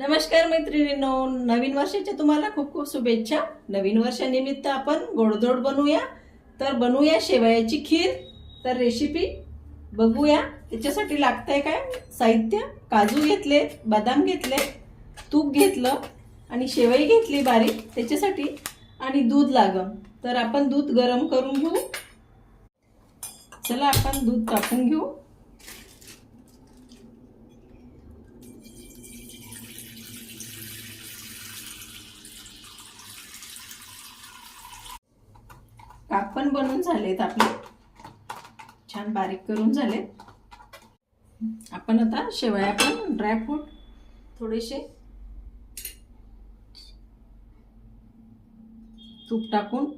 नमस्कार मैत्रिणींनो नवीन वर्षाच्या तुम्हाला खूप खूप शुभेच्छा. नवीन वर्षानिमित्त आपण गोडधोड बनवूया तर बनवूया शेवयाची खीर. तर रेसिपी बघूया. त्याच्यासाठी लागतंय काय? साहित्य काजू घेतले बदाम घेतले तूप घेतलं आणि शेवई घेतली बारीक. त्याच्यासाठी आणि दूध लागं तर आपण दूध गरम करून घेऊ. चला आपण दूध तापून घेऊ. काप पण बनवून झालेत आपले. छान बारीक करून झाले आपण आता शेवया पण ड्रायफ्रूट थोडेसे. तूप टाकून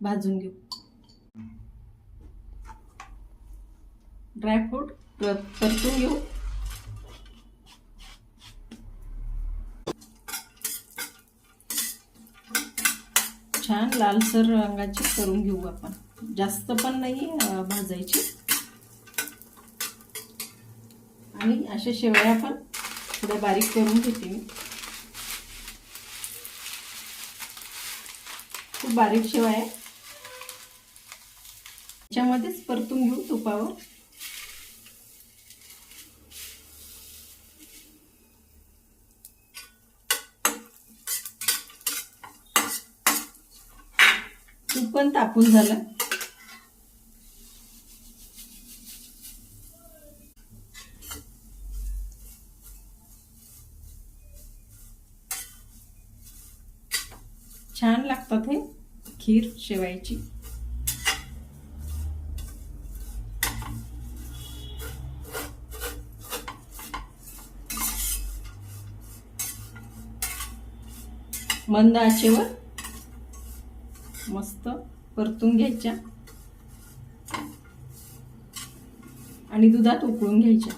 भाजून घेऊ. ड्रायफ्रूट परतून घेऊ. छान लालसर रंगाची करून घेऊ आपण. जास्त पण नाही भाजायची. आणि अशा शेवया पण थोड्या बारीक करून घेते मी. खूप बारीक शेवया याच्यामध्येच त्याच्यामध्येच परतून घेऊ तुपावर. तूप पण तापून झालं. छान लागतात हे खीर शेवायची. मंद आचेवर मस्त परतून घ्यायच्या. आणि दुधात उकळून घ्यायच्या.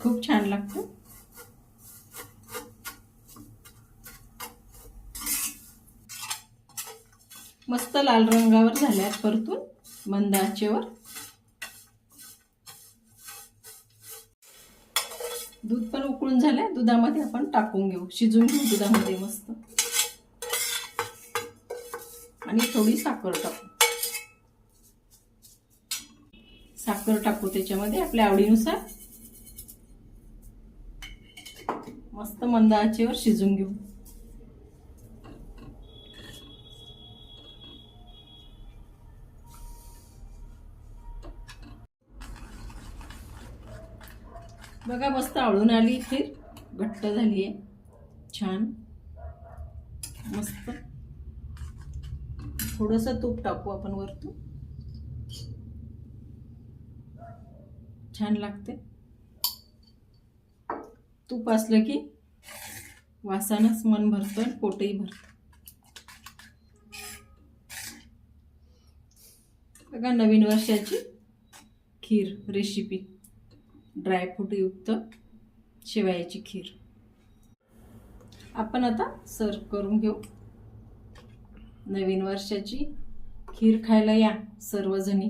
खूप छान लागतं. मस्त लाल रंगावर झाल्यात परतून मंद आचेवर. दूध पण उकळून झालंय. दुधामध्ये आपण टाकून घेऊ. शिजून घेऊ दुधामध्ये मस्त. आणि थोडी साखर टाकू. साखर टाकू त्याच्यामध्ये आपल्या आवडीनुसार. मस्त मंद आचेवर शिजून घेऊ. बघा मस्त आळून आली खीर घट्ट झाली आहे छान. मस्त. थोडंसं तूप टाकू आपण वरतून. छान लागते. तूप असलं की वासानच मन भरतं आणि पोटही भरतं. बघा नवीन वर्षाची खीर रेसिपी ड्रायफ्रूटयुक्त शेवयाची खीर. आपण आता सर्व करून घेऊ. नवीन वर्षाची खीर खायला या सर्वजणी.